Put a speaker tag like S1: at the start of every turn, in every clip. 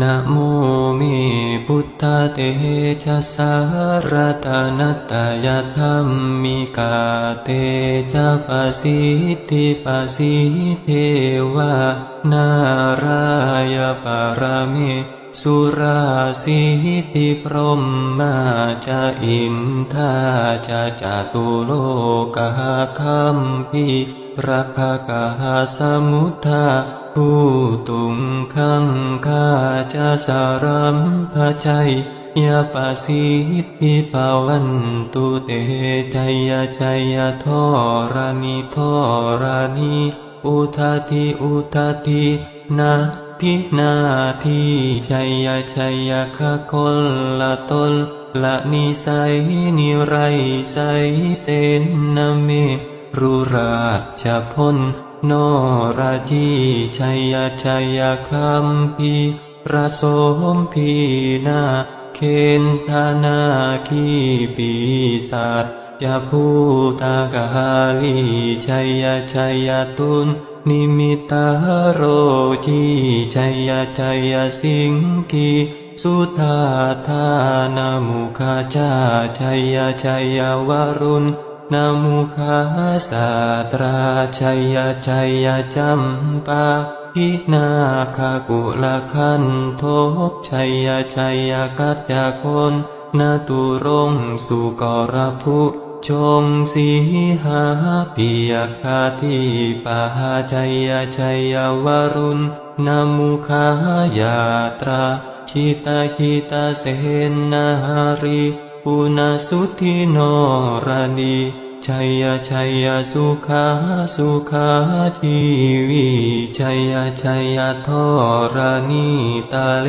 S1: นะโมเมพุทธเตชะสารตานัตายธรรมมิกาเตจะปสิทธิปสิเทวานารายปารมิสุราสิติพรหมมาจะอินทาจะจตุโลกาคัมพีรักกาสมุทธาผู้ตุงขังคาจะสารัมพชัยยาปาสิทธิภาวันตุเตใจยใจยาทอรานิทอรานิอุทาทิอุทาทินาทินาทีชัยยชัยยคะคลละตนละนิสัยนิไรใสเสนนเมรุราชพล นราจีชัยชัยคัมพีประสมพีนาเคนธานาคีปีศาจยาภูตากาลีชัยชัยตุนนิมิตาโรจีชัยชัยสิงกีสุธาธานามุขจาชัยชัยวรุณ นามุขาสาตราชัยชัยจัมปาพินาคากุลคันโทชัยชัยกัจจคนนาตุรงสุกรภุชงสีหาปิยคาทิปาชัยชัยวรุณนามุขายาตราชิตาคิตาเสนารี ปุณสุทิโนรานีชัยชัยสุขาสุขาทีวีชัยชัยทอรานีตาเล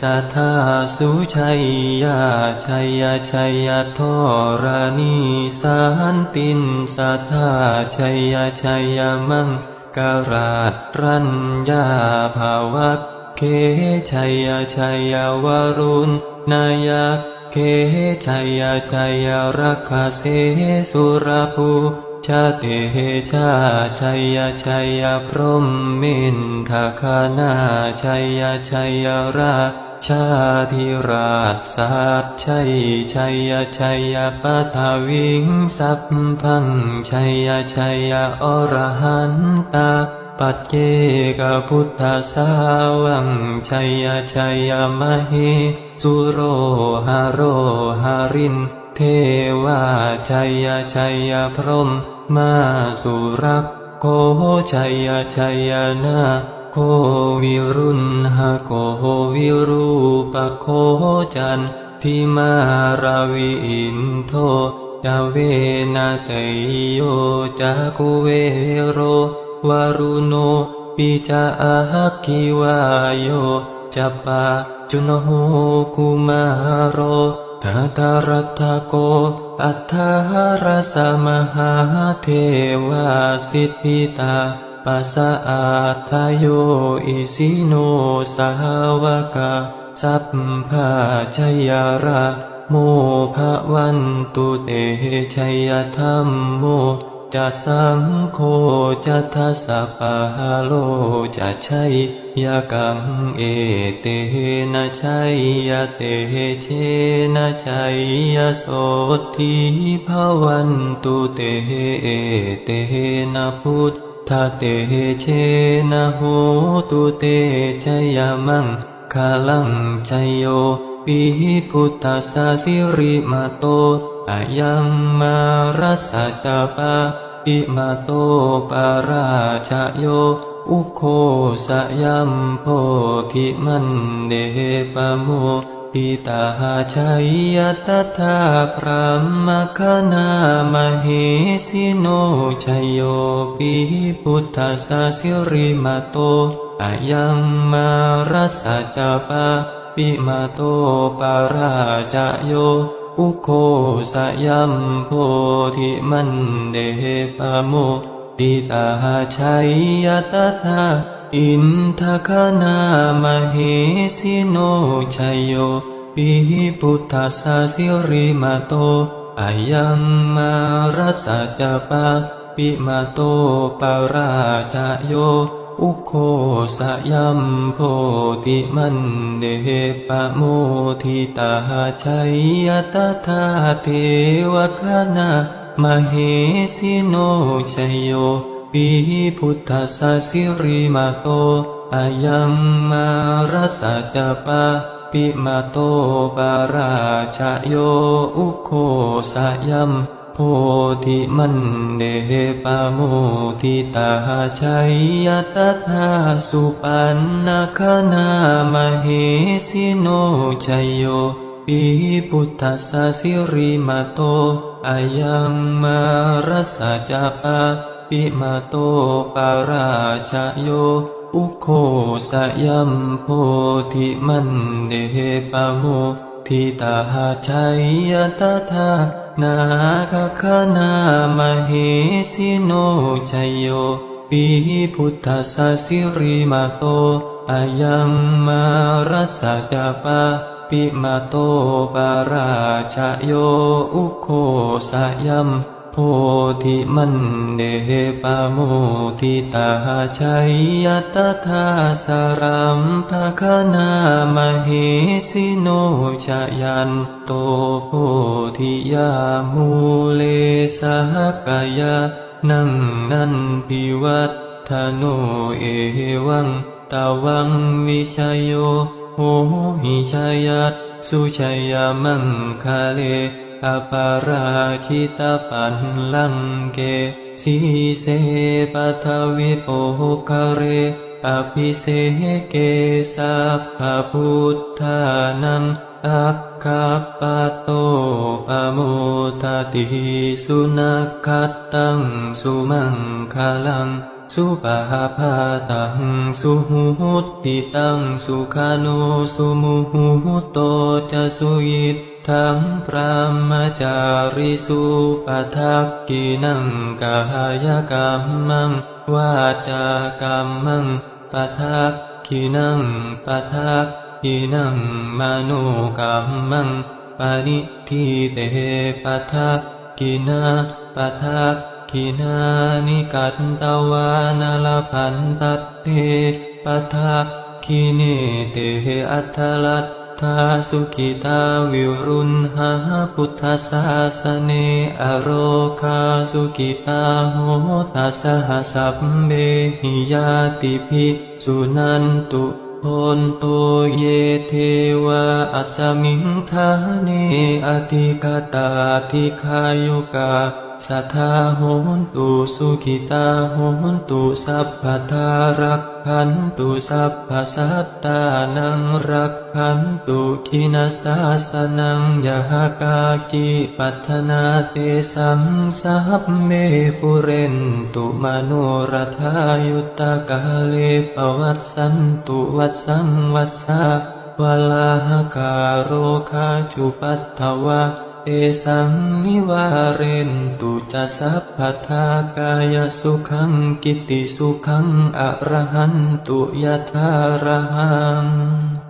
S1: สัทธาสุชัยยาชัยชัยทอรานีสันตินสัทธาชัยชัยมังการาตรัญญาภาวักเคชัยชัยวรุณนายา เคชัยชัยรักขเสสุรภูชาเตชาชัยชัยพรหมมินทคานาชัยชัยราชาธิราชสัตชัยชัยชัยปัทวิงสัพพังชัยชัยอรหันตา ปัจเจกพุทธสาวังชัยชัยมหิสุโรหาโรหาริน เทวาชัยชัยพรหมมาสุรักโคชัยชัยนาโควิรุณหโควิรูปโคจันทิมาราวิอินโทจาเวนะเตโยจากุเวโร วารุโนปิจาอาคิวายโยจัปาจุนโหกุมารโรทาตารัตโก อัฏฐารสมหาเทวาสิทธิตาปัสสะอาทายโยอิสิโนสาวกาสัพพาชยาระ โมภะวันตุเตชัยธรรมโม จะสังโฆจะทัสสะปะโลจะชัยยะกังเอเตนะชัยยะเตเชนะชัยยะโสทิภวันตุเตเอเตนะพุทธเตเชนะโหตุเตชยมังคาลังชัยโยปิพุทธสสิริมาโตอายังมารัสสะจาปา อิมาโตปาราชโย อุโคสยัมโพธิมันเดปโมปิตาชัยยตถาพระมคณามเหสิโนชัยโยปิพุทธสสิริมาโตอายังมารัสสะจปาปิมาโตปาราจโย อุโคสยัมโพธิมันเดปโมติตาชัยยตถาอินทคานามเหสิโนชัยโยปิพุทธสาสิริมาโตอายังมารัสสะจปาปิมาโตปาราจโย อุโคสยัมโพธิมันเดปะโมทิตาชัยยตถาเทวคณามเหสิโนชัยโยปีพุทธสสิริมาโตอายังมารัสสจปะปิมาโตปาราชโยอุโคสยัม โพธิมันเดปะโมทิตาชัยยตถาสุปันนาคนามเหสิโนชัยโยปีพุทธสสิริมาโตอายังมารัสสจปะปิมาโตปาราชโยอุโคสยัมโพธิมันเดปะโมทิตาชัยยตถา นาคคณามเหสิโนชัยโยปีพุทธสสิริมาโตอายังมารัสสจปะปิมาโตปาราชโยอุโคสยัม โพธิมันเดปโมทิตาชัยยตถาสารัมภคณามเหสิโนชยันโตโพธิยามูเลสหกายนังนันทิวัฒโนเอวังตาวังวิชยโยโหหิชยัตสุชยามังคาเล อปาราชิตาปันลังเกสีเสปัทวิโปคเรอภิเสเกสัพพพุทธานังอัคคปโตปโมทติสุนักขตังสุมังคลัง สุปาพาตังสุหุติตังสุขานุสุมุหุโตจะสุยิต ทังพระมจาริสุปทักกินังกายกรรมังวาจากรรมังปทักกินังปทักกินังมโนกรรมังปณิทิเตปทักกินาปทักกินานิกัตตวานาลพันตัตเตปทักกิเนเตอัตถลัต ทาสุขิตาวิรุณหาพุทธศาสเนอโรคาสุขิตาโหตัสหสัพเบหิยาติภิสุนันตุพนโตเยเทวาอัสมิงทาเนอติกาตาทิคายุกาสัทธาโหนตุสุขิตาโหนตุสัพพทารัก ขันตุสัพพสัตตานังรักขันตุขินาสาสนังยะกาจิปัฒนาเตสังสัพเมปุเรนตุมโนรธายุตตกาเลปวัตสันตุวัตสังวัสสาวลาหการโรคาจุปัตถวะ เอสังนิวาเรนตุจะสัพพทากายสุขังกิติสุขังอรหันตุยะธารหัง